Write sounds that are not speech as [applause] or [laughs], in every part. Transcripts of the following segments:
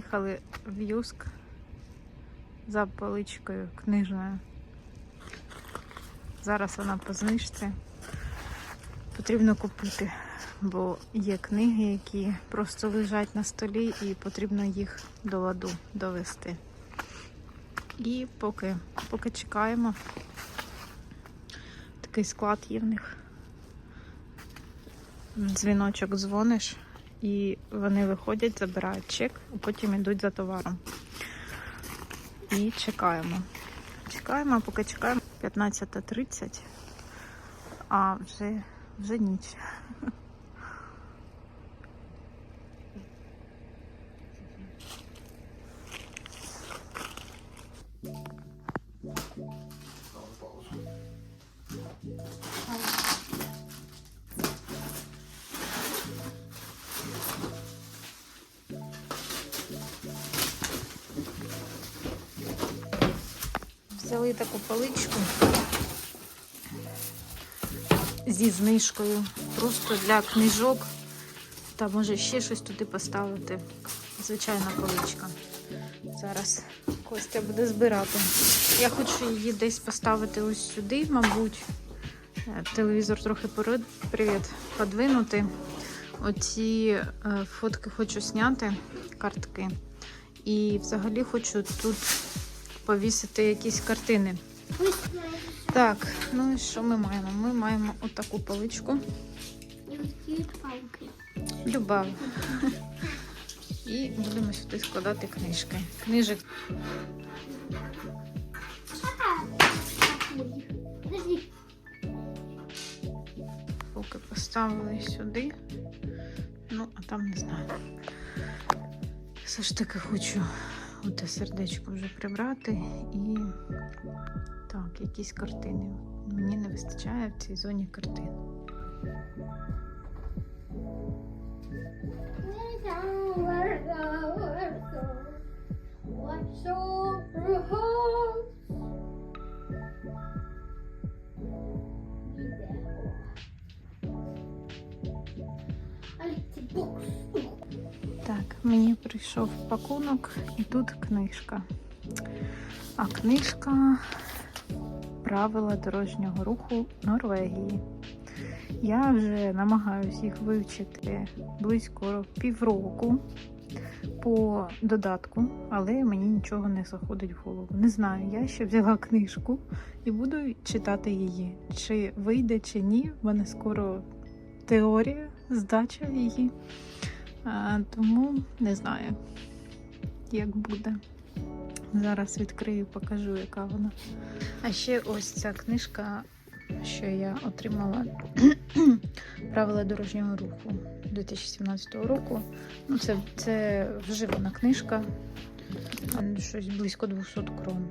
Приїхали в Юск за поличкою книжною. Зараз вона по знижці. Потрібно купити, бо є книги, які просто лежать на столі і потрібно їх до ладу довести. І поки, поки чекаємо, такий склад є в них. Дзвіночок дзвониш, і вони виходять, забирають чек, а потім йдуть за товаром. І чекаємо. Чекаємо, поки чекаємо 15.30, а вже, вже ніч. Взяли таку паличку зі знижкою. Просто для книжок. Та може ще щось туди поставити. Звичайна паличка. Зараз Костя буде збирати. Я хочу її десь поставити ось сюди, мабуть. Е, Телевізор трохи порид- привіт, подвинути. Оці е, фотки хочу зняти, картки. І взагалі хочу тут повісити якісь картини. Так, ну і що ми маємо? Ми маємо отаку паличку. Любав. І будемо сюди складати книжки. Книжок поки поставили сюди. Ну, а там не знаю. Все ж таки хочу оте сердечко вже прибрати і так, якісь картини. Мені не вистачає в цій зоні картин. What's over мені прийшов пакунок і тут книжка. А книжка Правила дорожнього руху Норвегії. Я вже намагаюся їх вивчити близько півроку по додатку, але мені нічого не заходить в голову. Не знаю, я ще взяла книжку і буду читати її. Чи вийде, чи ні. В мене скоро теорія, здача її. А, тому не знаю, як буде. Зараз відкрию, покажу, яка вона. А ще ось ця книжка, що я отримала [clears throat] Правила дорожнього руху 2017 року. Ну, це, це вживана книжка, щось близько 200 крон.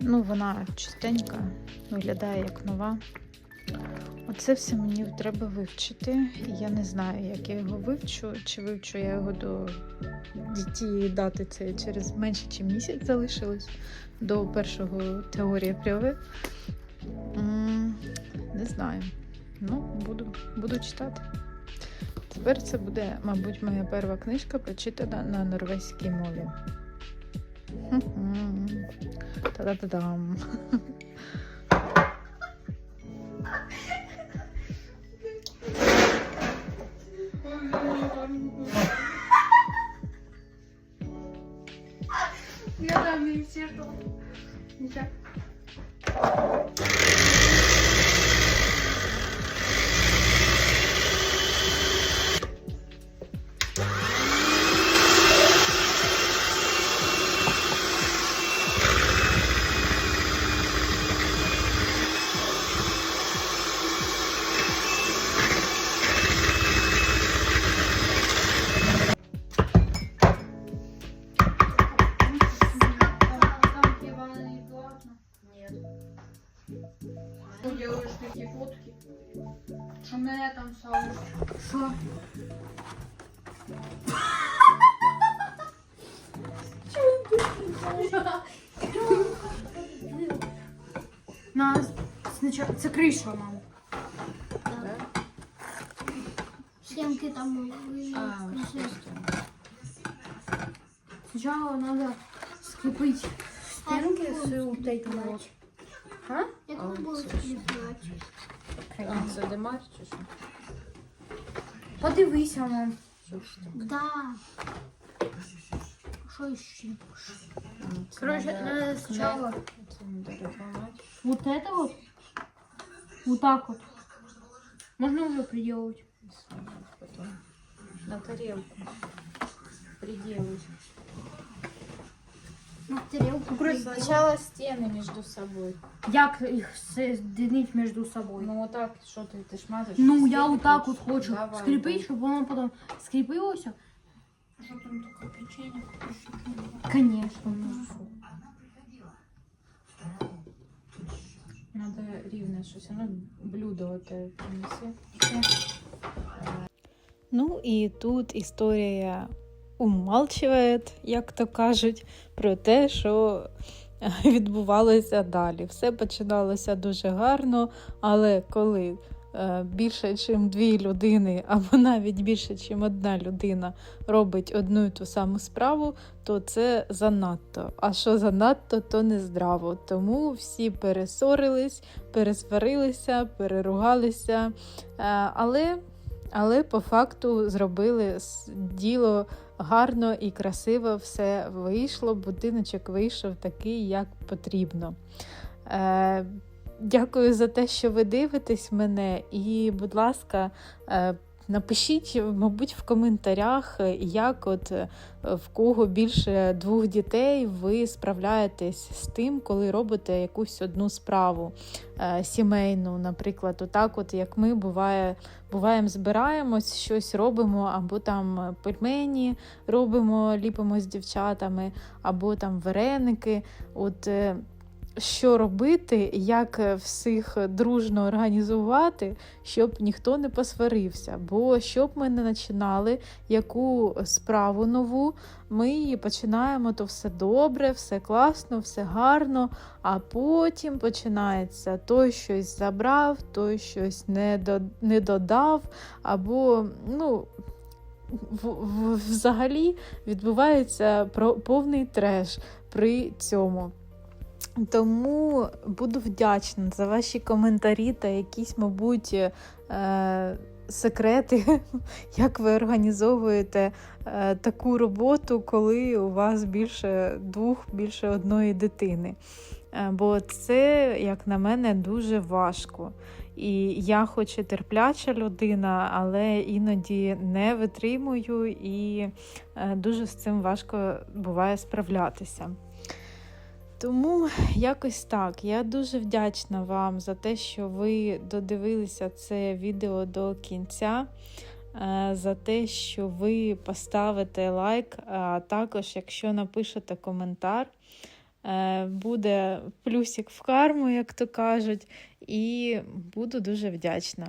Ну, вона чистенька, виглядає як нова. Оце все мені треба вивчити. Я не знаю, як я його вивчу, чи вивчу я його до тієї дати. Це через менше, ніж місяць залишилось до першого теорії прьови. Не знаю. Ну, буду, буду читати. Тепер це буде, мабуть, моя перша книжка, прочитана на норвезькій мові. Та-да-да-дам. Я там не сижу. Нет. Фотки. Что на этом? На, сначала, це криша, мам. Сімки там. Сначала надо скрепить стенки с вот этим вот. А? Я буду скріпляти. А, це демар чи що? Подивися, мам. Да. Що ще? Короче, надо сначала Це не дорогомать. вот это вот. Вот так вот. Можно уже приделать. Потім на тарілку. Приделать. На тарілку. Сначала стіни між собою. Як їх соединить между собой? Ну отак, що ти, ти ж мазиш? Ну, я вот так вот хочеш? хочу Давай, скрепить, чтобы оно потом скрепилось. Що там таке печенье? Конечно. Ну, Надо рівне щось, ну блюдо оте принеси. Ну і тут історія умалчує, як то кажуть, про те, що [laughs] відбувалося далі. Все починалося дуже гарно, але коли е, більше, ніж дві людини, або навіть більше, ніж одна людина робить одну і ту саму справу, то це занадто. А що занадто, то не здраво. Тому всі пересорились, пересварилися, переругалися. Е, Але, але по факту зробили діло гарно і красиво, все вийшло, будиночок вийшов такий, як потрібно. Е, Дякую за те, що ви дивитесь мене, і, будь ласка, е, напишіть, мабуть, в коментарях, як от е, в кого більше двох дітей ви справляєтесь з тим, коли робите якусь одну справу е, сімейну, наприклад, отак, от як ми буває, буваємо, збираємось, щось робимо, або там пельмені робимо, ліпимо з дівчатами, або там вареники. От е, що робити, як е, всіх дружно організувати, щоб ніхто не посварився. Бо щоб ми не починали яку справу нову, ми її починаємо, то все добре, все класно, все гарно. А потім починається той щось забрав, той щось не, до, не додав, або ну. Взагалі відбувається повний треш при цьому. Тому буду вдячна за ваші коментарі та якісь, мабуть, е, секрети, [laughs] як ви організовуєте е, таку роботу, коли у вас більше двох, більше одної дитини. Е, Бо це, як на мене, дуже важко. І я, хоч і терпляча людина, але іноді не витримую і е, дуже з цим важко буває справлятися. Тому якось так. Я дуже вдячна вам за те, що ви додивилися це відео до кінця, е, за те, що ви поставите лайк, а також, якщо напишете коментар, е, буде плюсик в карму, як то кажуть, і буду дуже вдячна.